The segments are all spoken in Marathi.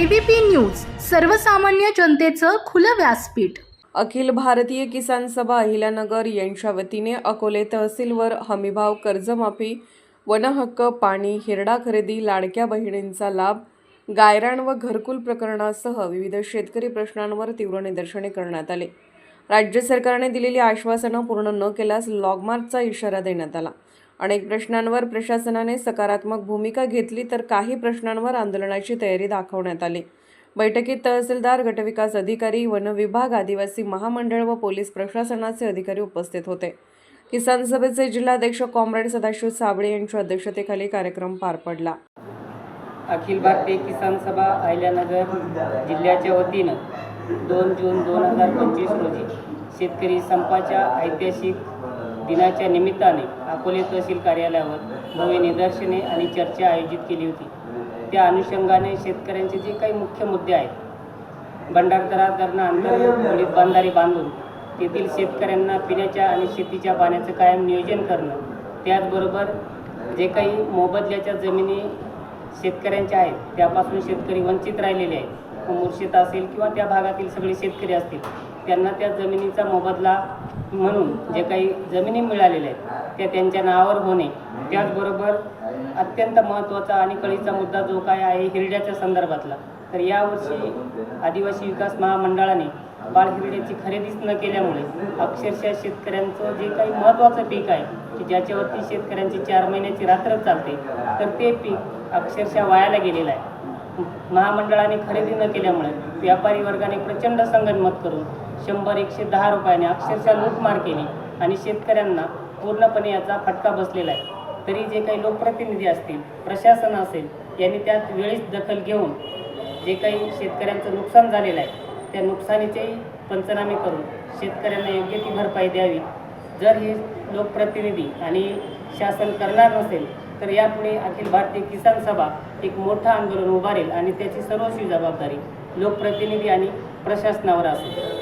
एबीपी न्यूज सर्वसामान्य जनतेचं खुलं व्यासपीठ. अखिल भारतीय किसान सभा अहिल्यानगर यांच्या वतीने अकोले तहसीलवर हमीभाव कर्जमाफी वनहक्क पाणी हिरडा खरेदी लाडक्या बहिणींचा लाभ गायरान व घरकुल प्रकरणासह विविध शेतकरी प्रश्नांवर तीव्र निदर्शने करण्यात आले. राज्य सरकारने दिलेली आश्वासनं पूर्ण न केल्यास लॉगमार्कचा इशारा देण्यात आला. अनेक प्रश्नांवर प्रशासनाने सकारात्मक भूमिका घेतली तर काही प्रश्नांवर आंदोलनाची तयारी दाखवण्यात आली. बैठकीत तहसीलदार गटविकास अधिकारी वन विभाग आदिवासी महामंडळ व पोलीस प्रशासनाचे अधिकारी उपस्थित होते. किसान सभेचे जिल्हाध्यक्ष कॉम्रेड सदाशिव साबळे यांच्या अध्यक्षतेखाली कार्यक्रम पार पडला. अखिल भारतीय किसान सभा अहिल्यानगर जिल्ह्याच्या वतीनं दोन जून दोन हजार पंचवीस रोजी शेतकरी संपाच्या ऐतिहासिक दिनाच्या निमित्ताने अकोले तहसील कार्यालयावर भव्य निदर्शने आणि चर्चा आयोजित केली होती. त्या अनुषंगाने शेतकऱ्यांचे जे काही मुख्य मुद्दे आहेत भंडारदरा धरणं अंतर्गत बांधारी बांधून तेथील शेतकऱ्यांना पिण्याच्या आणि शेतीच्या पाण्याचं कायम नियोजन करणं त्याचबरोबर जे काही मोबदल्याच्या जमिनी शेतकऱ्यांच्या आहेत त्यापासून शेतकरी वंचित राहिलेले आहेत मुर्शिद असेल किंवा त्या भागातील सगळे शेतकरी असतील त्यांना त्या जमिनीचा मोबदला म्हणून जे काही जमिनी मिळालेल्या आहेत त्या त्यांच्या नावावर होणे त्याचबरोबर अत्यंत महत्त्वाचा आणि कळीचा मुद्दा जो काय आहे हिरड्याच्या संदर्भातला तर यावर्षी आदिवासी विकास महामंडळाने बाळ हिरड्याची खरेदीच न केल्यामुळे अक्षरशः शेतकऱ्यांचं जे काही महत्त्वाचं पीक आहे की ज्याच्यावरती शेतकऱ्यांची चार महिन्याची रात्र चालते तर ते पीक अक्षरशः वायाला गेलेलं आहे. महामंडळाने खरेदी न केल्यामुळे व्यापारी वर्गाने प्रचंड संगनमत करून शंभर एकशे दहा रुपयाने अक्षरशः लूटमार केली आणि शेतकऱ्यांना पूर्णपणे याचा फटका बसलेला आहे. तरी जे काही लोकप्रतिनिधी असतील प्रशासन असेल यांनी त्यात वेळीच दखल घेऊन जे काही शेतकऱ्यांचं नुकसान झालेलं आहे त्या नुकसानीचेही पंचनामे करून शेतकऱ्यांना योग्य ती भरपाई द्यावी. जर हे लोकप्रतिनिधी आणि शासन करणार नसेल तर यापुढे अखिल भारतीय किसान सभा एक मोठं आंदोलन उभारेल आणि त्याची सर्वस्वी जबाबदारी लोकप्रतिनिधी आणि प्रशासनावर असेल.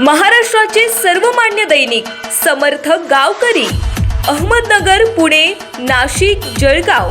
महाराष्ट्राचे सर्वमान्य दैनिक समर्थ गावकरी अहमदनगर पुणे नाशिक जळगाव.